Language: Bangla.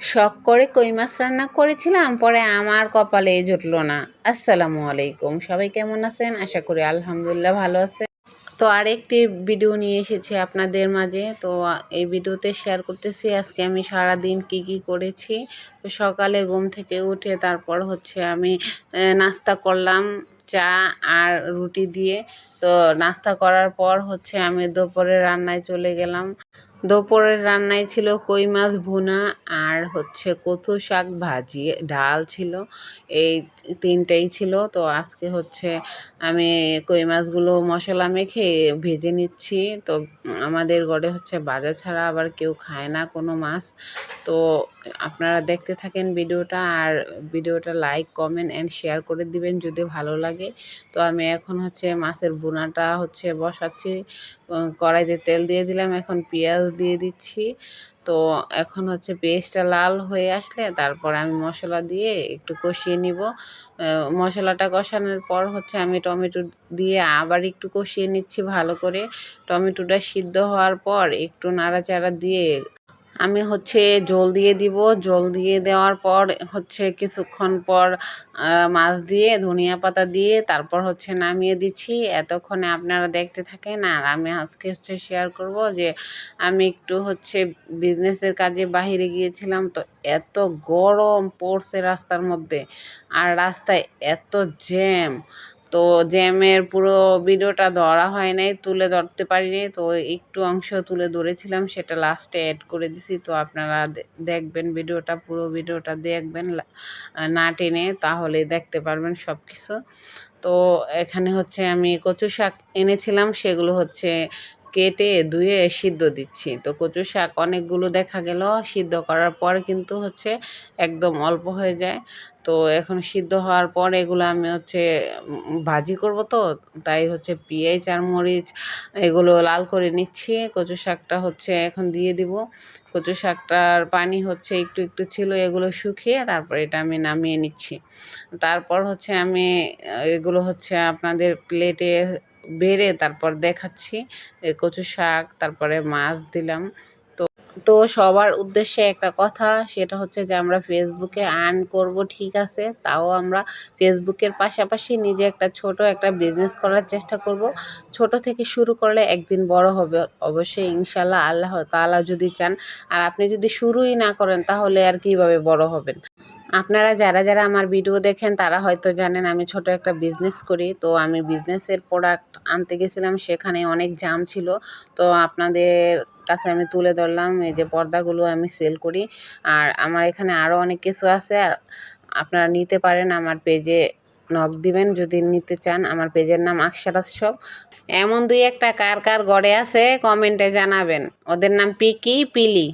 শখ করে কই মাছ রান্না করেছিলাম, পরে আমার কপালে জুটলো না। আসসালামু আলাইকুম। সবাই কেমন আছেন? আশা করি আলহামদুলিল্লাহ ভালো আছে তো আরেকটি ভিডিও নিয়ে এসেছি আপনাদের মাঝে। তো এই ভিডিওতে শেয়ার করতেছি, আজকে আমি সারা দিন কি কি করেছি। তো সকালে ঘুম থেকে উঠে তারপর হচ্ছে আমি নাস্তা করলাম চা আর রুটি দিয়ে। তো নাস্তা করার পর হচ্ছে আমি দুপুরে রান্নায় চলে গেলাম। দুপুরের রান্নায় ছিল কই মাছ ভুনা আর হচ্ছে কচু শাক ভাজি, ডাল ছিল, এই তিনটেই ছিল। তো আজকে হচ্ছে আমি কই মাছগুলো মশলা মেখে ভেজে নিচ্ছি। তো আমাদের ঘরে হচ্ছে ভাজা ছাড়া আবার কেউ খায় না কোনো মাছ। তো আপনারা দেখতে থাকেন ভিডিওটা আর ভিডিওটা লাইক, কমেন্ট অ্যান্ড শেয়ার করে দিবেন যদি ভালো লাগে। তো আমি এখন হচ্ছে মাছের বোনাটা হচ্ছে বসাচ্ছি। কড়াইতে তেল দিয়ে দিলাম, এখন পেঁয়াজ দিয়ে দিচ্ছি। তো এখন হচ্ছে পেঁয়াজটা লাল হয়ে আসলে তারপর আমি মশলা দিয়ে একটু কষিয়ে নিব। মশলাটা কষানোর পর হচ্ছে আমি টমেটো দিয়ে আবার একটু কষিয়ে নিচ্ছি ভালো করে। টমেটোটা সিদ্ধ হওয়ার পর একটু নাড়াচাড়া দিয়ে আমি হচ্ছে জল দিয়ে দিব। জল দিয়ে দেওয়ার পর হচ্ছে কিছুক্ষণ পর মাছ দিয়ে, ধনিয়া পাতা দিয়ে তারপর হচ্ছে নামিয়ে দিচ্ছি। এতক্ষণে আপনারা দেখতে থাকেন আর আমি আজকে হচ্ছে শেয়ার করব যে আমি একটু হচ্ছে বিজনেসের কাজে বাইরে গিয়েছিলাম তো এত গরম পড়ছে রাস্তার মধ্যে। আর রাস্তায় এত জ্যাম তো জ্যামের পুরো ভিডিওটা ধরা হয় নাই, তুলে ধরতে পারিনি। তো একটু অংশ তুলে ধরেছিলাম, সেটা লাস্টে অ্যাড করে দিছি। তো আপনারা দেখবেন ভিডিওটা, পুরো ভিডিওটা দেখবেন না টেনে তাহলে দেখতে পারবেন সব কিছু তো এখানে হচ্ছে আমি কচু শাক এনেছিলাম, সেগুলো হচ্ছে কেটে ধুয়ে সিদ্ধ দিচ্ছি। তো কচু শাক অনেকগুলো দেখা গেল, সিদ্ধ করার পর কিন্তু হচ্ছে একদম অল্প হয়ে যায়। তো এখন সিদ্ধ হওয়ার পর এগুলো আমি হচ্ছে ভাজি করব তো, তাই হচ্ছে পেঁয়াজ আর মরিচ এগুলো লাল করে নিচ্ছি। কচু শাকটা হচ্ছে এখন দিয়ে দিব। কচু শাকটার পানি হচ্ছে একটু একটু ছিল, এগুলো শুকিয়ে তারপর এটা আমি নামিয়ে নিচ্ছি। তারপর হচ্ছে আমি এগুলো হচ্ছে আপনাদের প্লেটে বেড়ে তারপর দেখাচ্ছি কচু শাক, তারপরে মাছ দিলাম। তো তো সবার উদ্দেশ্যে একটা কথা, সেটা হচ্ছে যে আমরা ফেসবুকে আর্ন করব, ঠিক আছে? তাও আমরা ফেসবুকের পাশাপাশি নিজে একটা ছোট একটা বিজনেস করার চেষ্টা করব। ছোট থেকে শুরু করলে একদিন বড় হবে, অবশ্যই ইনশাল্লাহ আল্লাহ তাআলা যদি চান। আর আপনি যদি শুরুই না করেন, তাহলে আর কীভাবে বড় হবেন? আপনারা যারা যারা আমার ভিডিও দেখেন, তারা হয়তো জানেন আমি ছোট একটা বিজনেস করি। তো আমি বিজনেসের প্রোডাক্ট আনতে গেছিলাম, সেখানে অনেক জাম ছিল। তো আপনাদের কাছে আমি তুলে ধরলাম, এই যে পর্দাগুলো আমি সেল করি। আর আমার এখানে আরও অনেক কিছু আছে, আর আপনারা নিতে পারেন আমার পেজে নক দিবেন, যদি নিতে চান। আমার পেজের নাম আকসারাত শপ এমন দুই একটা কার কার গড়ে আছে কমেন্টে জানাবেন। ওদের নাম পিকি, পিলি।